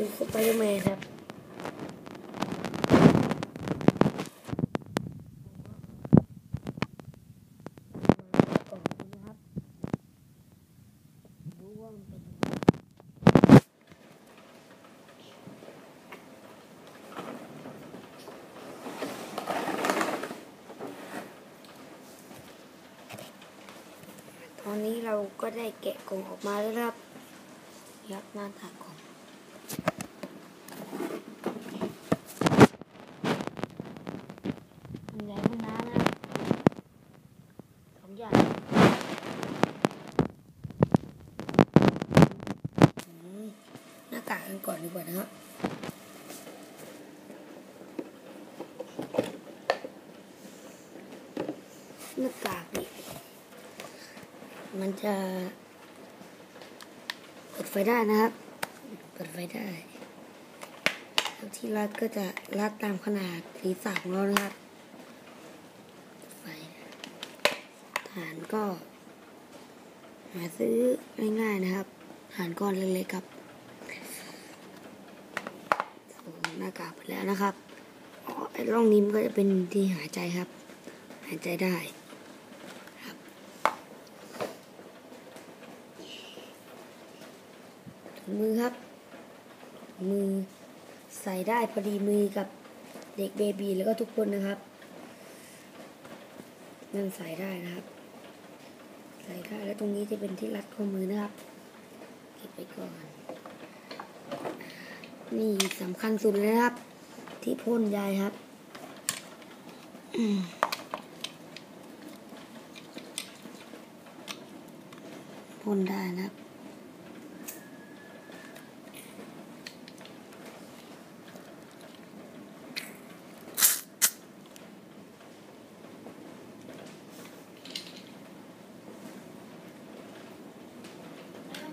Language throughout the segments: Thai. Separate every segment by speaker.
Speaker 1: คือสไปเดอร์แมนครับกล่องนี้นะครับดูว่ามันเป็นยังไงตอนนี้เราก็ได้แกะกล่องออกมาแล้วครับยับหน้าตากล่องมันใหญ่ขึ้นน้านะครับสองอย่าง อืมหน้า กากันก่อนดีกว่านะครับหน้ากากนี่มันจะเปิดไฟได้นะครับ เปิดไฟได้แล้วที่รัดก็จะรัดตามขนาดศีรษะของเรานะครับเปิดไฟฐานก็ หาซื้อง่ายๆนะครับ ฐานก้อนเล็กๆครับส่ง หน้ากากไปแล้วนะครับอ๋อไอ้ร่องนี้มันก็จะเป็นที่หายใจครับ หายใจได้ครับ มือครับ มือใส่ได้พอดีมือกับเด็กเบบีแล้วก็ทุกคนนะครับนั่นใส่ได้นะครับ ใส่ได้แล้วตรงนี้จะเป็นที่รัดข้อมือนะครับ เก็บไปก่อน นี่สำคัญสุดเลยครับ ที่พ่นยายครับพ่นได้นะครับ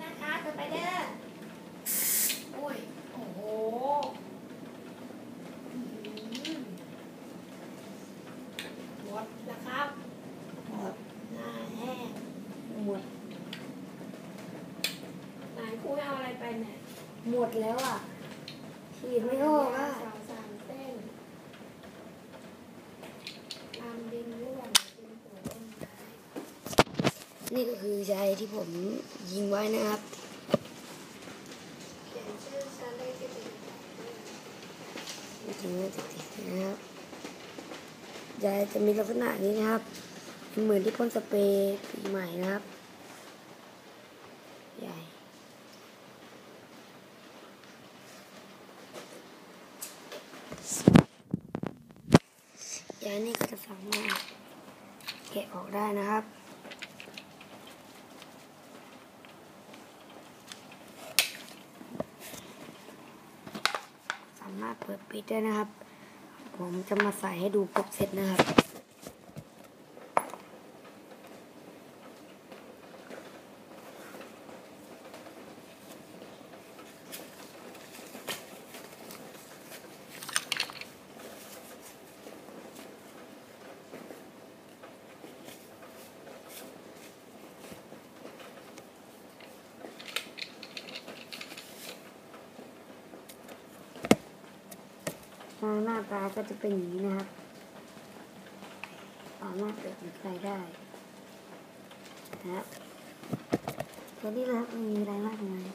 Speaker 2: นะคะสไปเดอร์โอ้ย โอ้โหอื้อหือหมดแล้วครับ
Speaker 1: หมด
Speaker 2: หน้าแห้ง
Speaker 1: หมด
Speaker 2: ไหนครูเอาอะไรไปเนี่ย
Speaker 1: หมดแล้วอะฉีดไม่ออกอะ
Speaker 2: สาวสามเส้นลำดินร่วงดินหัวต้นไม้
Speaker 1: นี่ก็คือใจที่ผมยิงไว้นะครับ
Speaker 2: เขียนชื่อฉันเลขที่เป็น
Speaker 1: จริงๆไม่ติดๆนะครับยายจะมีลักษณะนี้นะครับ เหมือนที่พ่นสเปรย์ปีใหม่นะครับยายยายนี่ก็จะ สามารถแกะออกได้นะครับ สามารถเปิดปิดได้นะครับ ผมจะมาใส่ให้ดูครบเซตนะครับ หน้าตาก็จะเป็นอย่างนี้นะครับ สามารถเปิดไฟได้นะครับตัวนี้นะครับไม่มีอะไรมากมาย